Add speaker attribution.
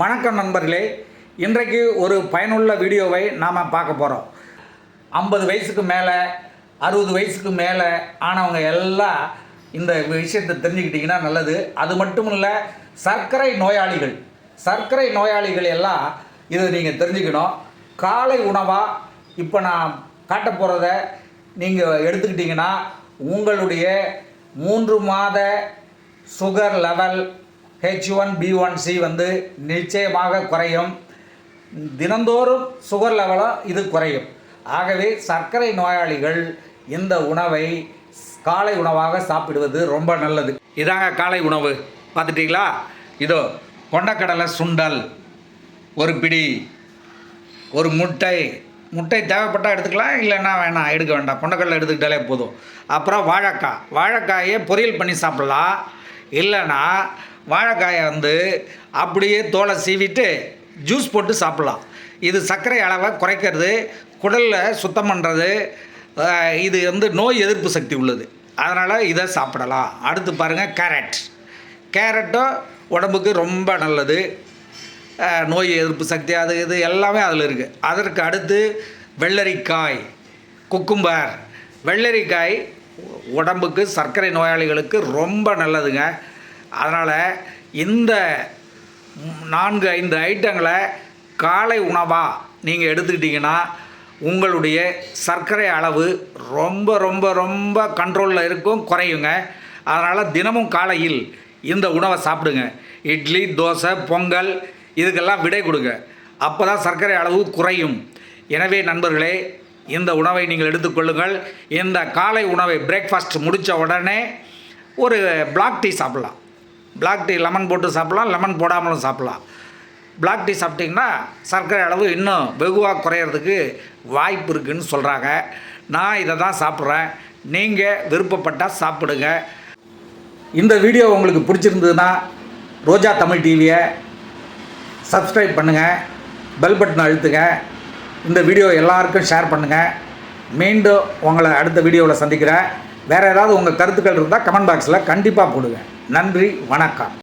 Speaker 1: வணக்கம் நண்பர்களே. இன்றைக்கு ஒரு பயனுள்ள வீடியோவை நாம் பார்க்க போகிறோம் ஐம்பது வயசுக்கு மேலே அறுபது வயசுக்கு மேலே ஆனவங்க எல்லாம் இந்த விஷயத்தை தெரிஞ்சுக்கிட்டிங்கன்னா நல்லது. அது மட்டும் இல்லை சர்க்கரை நோயாளிகள் சர்க்கரை நோயாளிகள் எல்லாம் இதை நீங்கள் தெரிஞ்சுக்கணும். காலை உணவாக இப்போ நான் காட்ட போகிறத நீங்கள் எடுத்துக்கிட்டிங்கன்னா உங்களுடைய மூன்று மாத sugar level H one B one C வந்து நிச்சயமாக குறையும். தினந்தோறும் சுகர் லெவலும் இது குறையும். ஆகவே சர்க்கரை நோயாளிகள் இந்த உணவை காலை உணவாக சாப்பிடுவது ரொம்ப நல்லது. இதாங்க காலை உணவு. பார்த்துட்டிங்களா? இதோ கொண்டக்கடலை சுண்டல் ஒரு பிடி ஒரு முட்டை. முட்டை தேவைப்பட்டால் எடுத்துக்கலாம் இல்லைன்னா வேணாம் எடுக்க வேண்டாம். கொண்டக்கடலை எடுத்துக்கிட்டாலே போதும். அப்புறம் வாழைக்காய். வாழைக்காயை பொரியல் பண்ணி சாப்பிட்லாம். இல்லைன்னா வாழைக்காயை வந்து அப்படியே தோலை சீவிட்டு ஜூஸ் போட்டு சாப்பிட்லாம். இது சர்க்கரை அளவை குறைக்கிறது குடலில் சுத்தம் பண்ணுறது இது வந்து நோய் எதிர்ப்பு சக்தி உள்ளது. அதனால் இதை சாப்பிடலாம். அடுத்து பாருங்கள் கேரட். கேரட்டும் உடம்புக்கு ரொம்ப நல்லது. நோய் எதிர்ப்பு சக்தி அது இது எல்லாமே அதில் இருக்குது அதற்கு அடுத்து வெள்ளரிக்காய் குக்கும்பர். வெள்ளரிக்காய் உடம்புக்கு சர்க்கரை நோயாளிகளுக்கு ரொம்ப நல்லதுங்க. அதனால் இந்த நான்கு ஐந்து ஐட்டங்களை காலை உணவாக நீங்கள் எடுத்துக்கிட்டிங்கன்னா உங்களுடைய சர்க்கரை அளவு ரொம்ப ரொம்ப ரொம்ப கண்ட்ரோலில் இருக்கும் குறையுங்க. அதனால் தினமும் காலையில் இந்த உணவை சாப்பிடுங்க. இட்லி தோசை பொங்கல் இதுக்கெல்லாம் விடை கொடுங்க. அப்போ தான் சர்க்கரை அளவு குறையும். எனவே நண்பர்களே இந்த உணவை நீங்கள் எடுத்துக்கொள்ளுங்கள் இந்த காலை உணவை பிரேக்ஃபாஸ்ட் முடித்த உடனே ஒரு பிளாக் டீ சாப்பிட்லாம். பிளாக் டீ லெமன் போட்டு சாப்பிட்லாம் லெமன் போடாமலும் சாப்பிட்லாம். பிளாக் டீ சாப்பிட்டிங்கன்னா சர்க்கரை அளவு இன்னும் வெகுவாக குறையிறதுக்கு வாய்ப்பு இருக்குதுன்னு சொல்கிறாங்க நான் இதை தான் சாப்பிட்றேன். நீங்கள் விருப்பப்பட்டால் சாப்பிடுங்க. இந்த வீடியோ உங்களுக்கு பிடிச்சிருந்ததுன்னா ரோஜா தமிழ் டிவியை சப்ஸ்கிரைப் பண்ணுங்கள் பெல் பட்டன் அழுத்துங்க. இந்த வீடியோ எல்லாருக்கும் ஷேர் பண்ணுங்கள் மீண்டும் உங்களை அடுத்த வீடியோவில் சந்திக்கிறேன். வேறு ஏதாவது உங்கள் கருத்துக்கள் இருந்தால் கமெண்ட் பாக்ஸில் கண்டிப்பாக போடுங்க. நன்றி வணக்கம்.